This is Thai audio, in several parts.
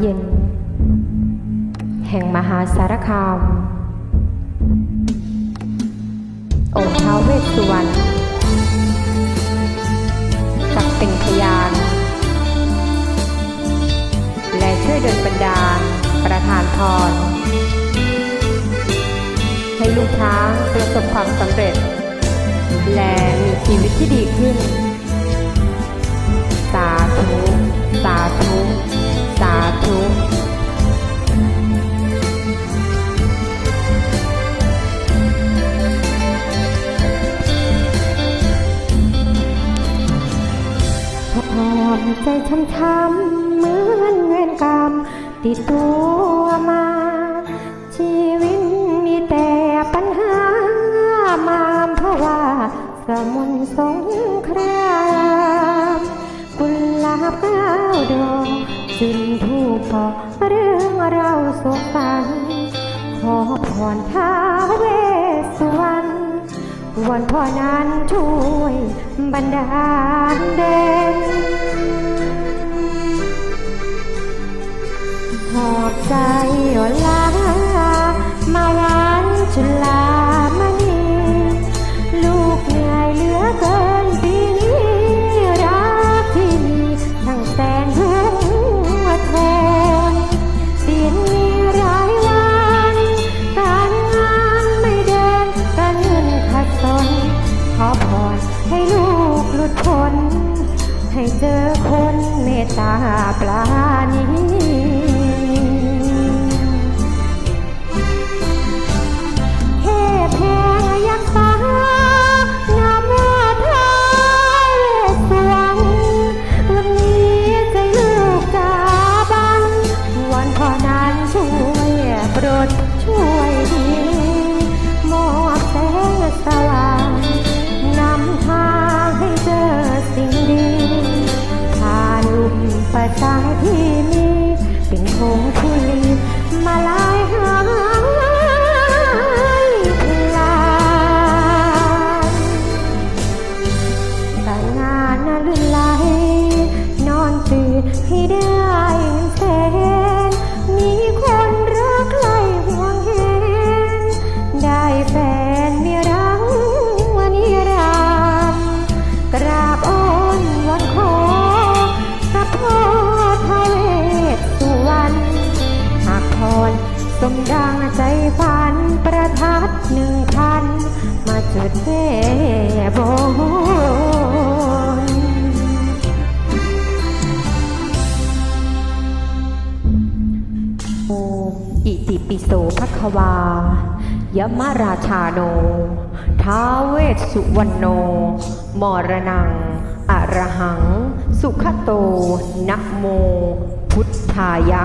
เย็น แห่งมหาสารคาม องค์ท้าวเวสสุวรรณจักเป็นพยาน และช่วยดลบันดาลประทานพร ให้ลูกช้างประสบความสำเร็จ และมีชีวิตที่ดีขึ้น ใจช้ำช้ำๆเหมือนเวรกรรมติดตัวมา ชีวิตมีแต่ปัญหามามเพราะว่าสมุนสงครามกุหลาบก้าวดอกจุนทูปบอเรื่องเราวโศกสันขอพรท้าเวสวรรณวันพ่อนั้นช่วยบันดาลเด่น อบใจอ่อนล้ามาหวันจุลามณีลูกเหนื่อยเหลือเกินปีนี้รักที่มีทั้งแสนหัวแทนปีนี้รายวันการงานไม่เดินการเงินขัดสนขอพรให้ลูกหลุดพ้นให้เจอคนเมตตาปราณี สายที่มีเป็นของทุลีมา มดังใจฝันประทัดหนึ่งพัน มาจุดแก้บนโออิติปิโสภควายมราชาโน ท้าเวสสุวรรณโน มรณัง อรหัง สุขโตนะโม พุทธายะ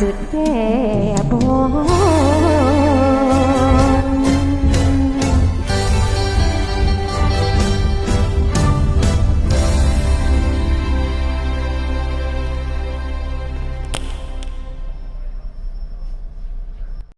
จุดแก้